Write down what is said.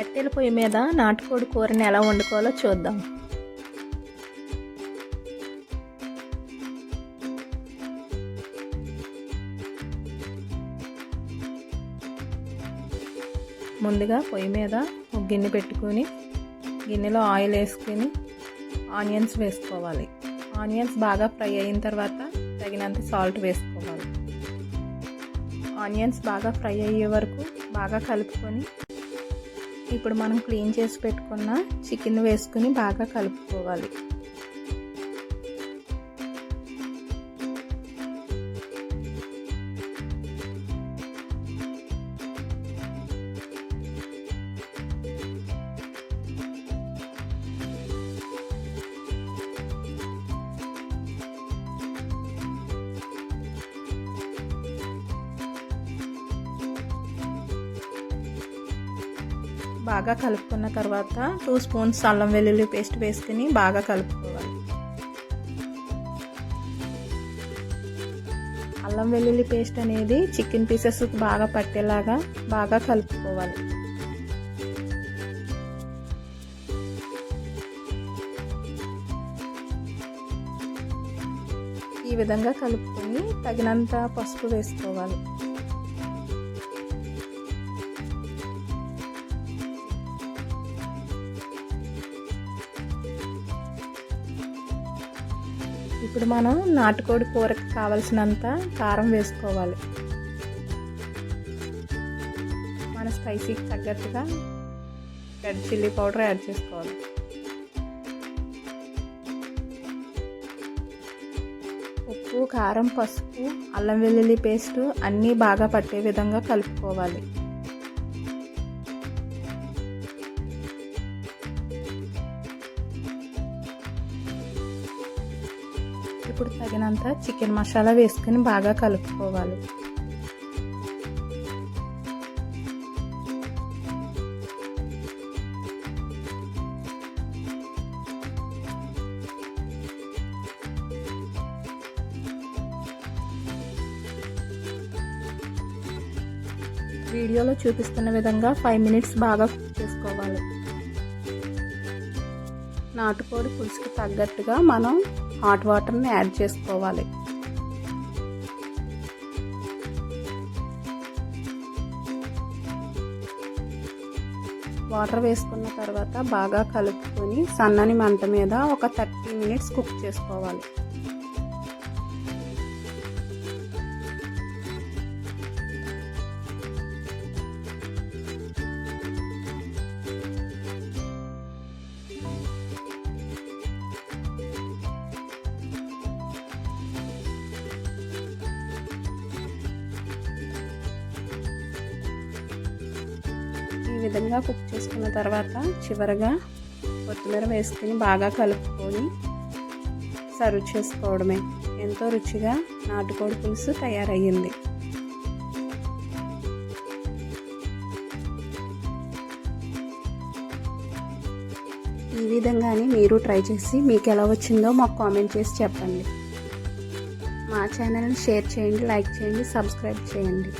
కట్టెల పొయ్యి మీద నాటుకోడి కూరని ఎలా వండుకోవాలో చూద్దాం. ముందుగా పొయ్యి మీద ఒక గిన్నె పెట్టుకొని గిన్నెలో ఆయిల్ వేసుకొని ఆనియన్స్ వేసుకోవాలి. ఆనియన్స్ బాగా ఫ్రై అయిన తర్వాత తగినంత సాల్ట్ వేసుకోవాలి. ఆనియన్స్ బాగా ఫ్రై అయ్యే వరకు బాగా కలుపుకొని ఇప్పుడు మనం క్లీన్ చేసి పెట్టుకున్న చికెన్ వేసుకుని బాగా కలుపుకోవాలి. బాగా కలుపుకున్న తర్వాత టూ స్పూన్స్ అల్లం వెల్లుల్లి పేస్ట్ వేసుకుని బాగా కలుపుకోవాలి. అల్లం వెల్లుల్లి పేస్ట్ అనేది చికెన్ పీసెస్ బాగా పట్టేలాగా బాగా కలుపుకోవాలి. ఈ విధంగా కలుపుకొని తగినంత పసుపు వేసుకోవాలి. ఇప్పుడు మనం నాటుకోడి కూరకి కావలసినంత కారం వేసుకోవాలి. మన స్పైసీకి తగ్గట్టుగా రెడ్ చిల్లీ పౌడర్ యాడ్ చేసుకోవాలి. ఉప్పు కారం పసుపు అల్లం వెల్లుల్లి పేస్ట్ అన్నీ బాగా పట్టే విధంగా కలుపుకోవాలి. ఇప్పుడు తగినంత చికెన్ మసాలా వేసుకుని బాగా కలుపుకోవాలి. వీడియోలో చూపిస్తున్న విధంగా ఫైవ్ మినిట్స్ బాగా కుక్ చేసుకోవాలి. నాటుకోడి పులుసుకి తగ్గట్టుగా మనం హాట్ వాటర్ని యాడ్ చేసుకోవాలి. వాటర్ వేసుకున్న తర్వాత బాగా కలుపుకొని సన్నని మంట మీద ఒక థర్టీ మినిట్స్ కుక్ చేసుకోవాలి. విధంగా కుక్ చేసుకున్న తర్వాత చివరగా కొత్తిమీర వేసుకుని బాగా కలుపుకొని సర్వ్ చేసుకోవడమే. ఎంతో రుచిగా నాటుకోడి పులుసు తయారయ్యింది. ఈ విధంగానే మీరు ట్రై చేసి మీకు ఎలా వచ్చిందో మాకు కామెంట్ చేసి చెప్పండి. మా ఛానల్ని షేర్ చేయండి లైక్ చేయండి సబ్స్క్రైబ్ చేయండి.